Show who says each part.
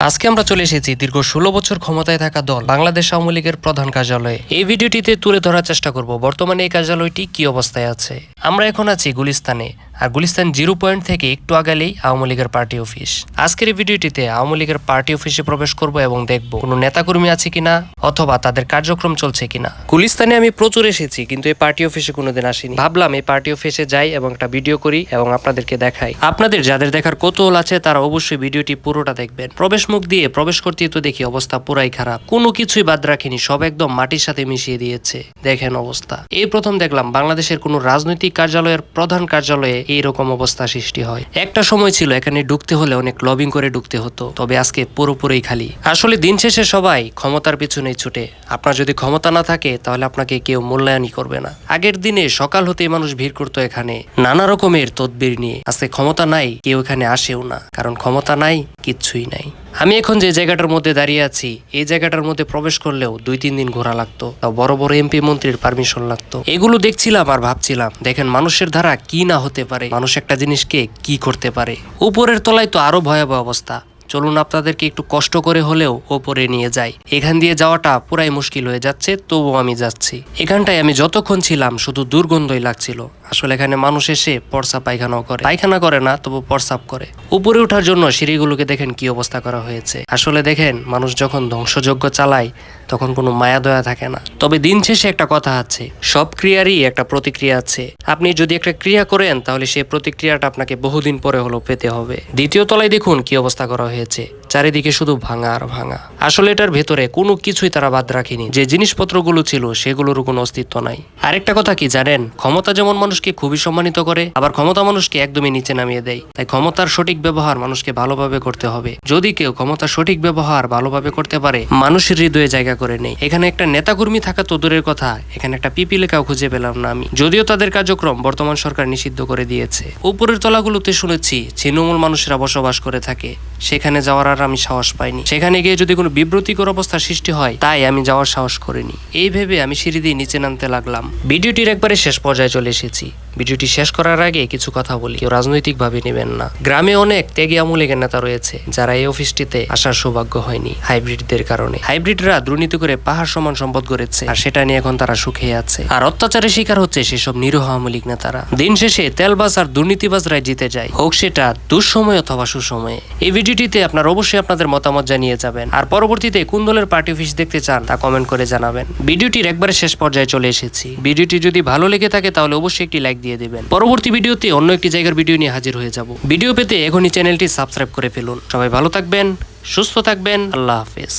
Speaker 1: আজকে আমরা চলে এসেছি দীর্ঘ ষোলো বছর ক্ষমতায় থাকা দল বাংলাদেশ আওয়ামী লীগের প্রধান কার্যালয়ে। এই ভিডিওটিতে তুলে ধরার চেষ্টা করব, বর্তমানে এই কার্যালয়টি কি অবস্থায় আছে? আমরা এখন আছি গুলিস্তানে, আর গুলিস্তান জিরো পয়েন্ট থেকে একটু আগালেই আওয়ামী লীগের পার্টি অফিস। আজকের ভিডিওটিতে আওয়ামী লীগের পার্টি অফিসে প্রবেশ করব এবং দেখব কোনো নেতাকর্মী আছে কিনা অথবা তাদের কার্যক্রম চলছে কিনা। গুলিস্তানে আমি প্রচুর এসেছি, কিন্তু এই পার্টি অফিসে কোনোদিন আসিনি। ভাবলাম এই পার্টি অফিসে যাই এবং একটা ভিডিও করি এবং আপনাদেরকে দেখাই। আপনাদের যাদের দেখার কৌতূহল আছে, তারা অবশ্যই ভিডিওটি পুরোটা দেখবেন। প্রবেশ মুখ দিয়ে প্রবেশ করতে তো দেখি অবস্থা পুরাই খারাপ। কোনো কিছুই বাদ রাখেনি, সব একদম মাটির সাথে মিশিয়ে দিয়েছে। দেখেন অবস্থা। এই প্রথম দেখলাম বাংলাদেশের কোনো রাজনৈতিক কার্যালয়ের প্রধান কার্যালয়ে এইরকম অবস্থা সৃষ্টি হয়। একটা সময় ছিল এখানে ঢুকতে হলে অনেক লবিং করে ঢুকতে হতো, তবে আজকে পুরোপুরি খালি। আসলে দিন শেষে সবাই ক্ষমতার পিছনেই ছুটে। আপনার যদি ক্ষমতা না থাকে, তাহলে আপনাকে কেউ মূল্যায়নই করবে না। আগের দিনে সকাল হতে মানুষ ভিড় করতো এখানে, নানা রকমের তদবির নিয়ে। আজকে ক্ষমতা নাই, কেউ এখানে আসেও না। কারণ ক্ষমতা নাই, কিচ্ছুই নাই। আমি এখন যে জায়গাটার মধ্যে দাঁড়িয়ে আছি, এই জায়গাটার মধ্যে প্রবেশ করলেও দুই তিন দিন ঘোরা লাগতো, তাও বড় বড় এমপি মন্ত্রীর পারমিশন লাগতো। এগুলো দেখছিলাম আর ভাবছিলাম, দেখেন মানুষের ধারা কি না হতে পারে, মানুষ একটা জিনিসকে কি করতে পারে। উপরের তলায় তো আরও ভয়াবহ অবস্থা, চলুন আপনাদেরকে একটু কষ্ট করে হলেও ওপরে নিয়ে যাই। এখান দিয়ে যাওয়াটা পুরাই মুশকিল হয়ে যাচ্ছে, তবুও আমি যাচ্ছি। এখানটায় আমি যতক্ষণ ছিলাম, শুধু দুর্গন্ধই লাগছিল। আসলে এখানে মানুষ এসে পরসা পায়খানাও করে। পায়খানা করে না, তবু পরসাপ করে। উপরে ওঠার জন্য সিঁড়িগুলোকে দেখেন কি অবস্থা করা হয়েছে। আসলে দেখেন, মানুষ যখন ধ্বংসযজ্ঞ চালায়, তখন কোনো মায়া দয়া থাকে না। তবে দিন শেষে একটা কথা আছে, সব ক্রিয়ারই একটা প্রতিক্রিয়া আছে। আপনি যদি একটা ক্রিয়া করেন, তাহলে সেই প্রতিক্রিয়াটা আপনাকে বহুদিন পরে হলো পেতে হবে। দ্বিতীয় তলায় দেখুন কি অবস্থা করা হয়েছে। চারিদিকে শুধু ভাঙা আর ভাঙা। আসলে এটার ভেতরে কোনো কিছুই তারা বাদ রাখেনি। যে জিনিসপত্রগুলো ছিল, সেগুলোর কোনো অস্তিত্ব নাই। আরেকটা কথা কি জানেন? ক্ষমতা যেমন মানুষকে খুবই সম্মানিত করে, আবার ক্ষমতা মানুষকে একদমই নিচে নামিয়ে দেয়। তাই ক্ষমতার সঠিক ব্যবহার মানুষকে ভালোভাবে করতে হবে। যদি কেউ ক্ষমতার সঠিক ব্যবহার ভালোভাবে করতে পারে, মানুষের হৃদয়ে জায়গা করে নেই। এখানে একটা নেতাকর্মী থাকা তো দূরের কথা, এখানে একটা পিপি লেখাও খুঁজে পেলাম না আমি। যদিও তাদের কার্যক্রম বর্তমান সরকার নিষিদ্ধ করে দিয়েছে। উপরের তলাগুলোতে শুনেছি, ছিন্নমূল মানুষেরা বসবাস করে থাকে। সেখানে যাওয়ার আর আমি সাহস পাইনি। সেখানে গিয়ে যদি কোনো বিব্রতিকর অবস্থার সৃষ্টি হয়, তাই আমি যাওয়ার সাহস করিনি। এই ভেবে আমি সিঁড়ি দিয়ে নিচে নামতে লাগলাম। ভিডিওটির একবারে শেষ পর্যায়ে চলে এসেছি। ভিডিওটি শেষ করার আগে কিছু কথা বলি। কেউ রাজনৈতিক ভাবে নেবেন না। গ্রামে অনেক ত্যাগী আমূলিকের নেতা রয়েছে, যারা এই অফিসটিতে আসার সৌভাগ্য হয়নি হাইব্রিডদের কারণে। হাইব্রিডরা দুর্নীতি করে পাহাড় সমান সম্পদ করেছে আর সেটা নিয়ে এখন তারা সুখে আছে। আর অত্যাচারের শিকার হচ্ছে সেসব নিরহ আমূলিক নেতারা। দিন শেষে তেলবাজ আর দুর্নীতিবাজরাই জিতে যায়। হোক সেটা দুঃসময় অথবা সুসময়ে। এই ভিডিওটিতে আপনার অবশ্যই আপনাদের মতামত জানিয়ে যাবেন। আর পরবর্তীতে কোন দলের পার্টি অফিস দেখতে চান তা কমেন্ট করে জানাবেন। ভিডিওটির একবারে শেষ পর্যায়ে চলে এসেছি। ভিডিওটি যদি ভালো লেগে থাকে তাহলে অবশ্যই একটি লাইক দিয়ে দেবেন। পরবর্তী ভিডিওতে অন্য একটি জায়গার ভিডিও নিয়ে হাজির হয়ে যাব। ভিডিও পেতে এখনই চ্যানেলটি সাবস্ক্রাইব করে ফেলুন। সবাই ভালো থাকবেন, সুস্থ থাকবেন, আল্লাহ হাফেজ।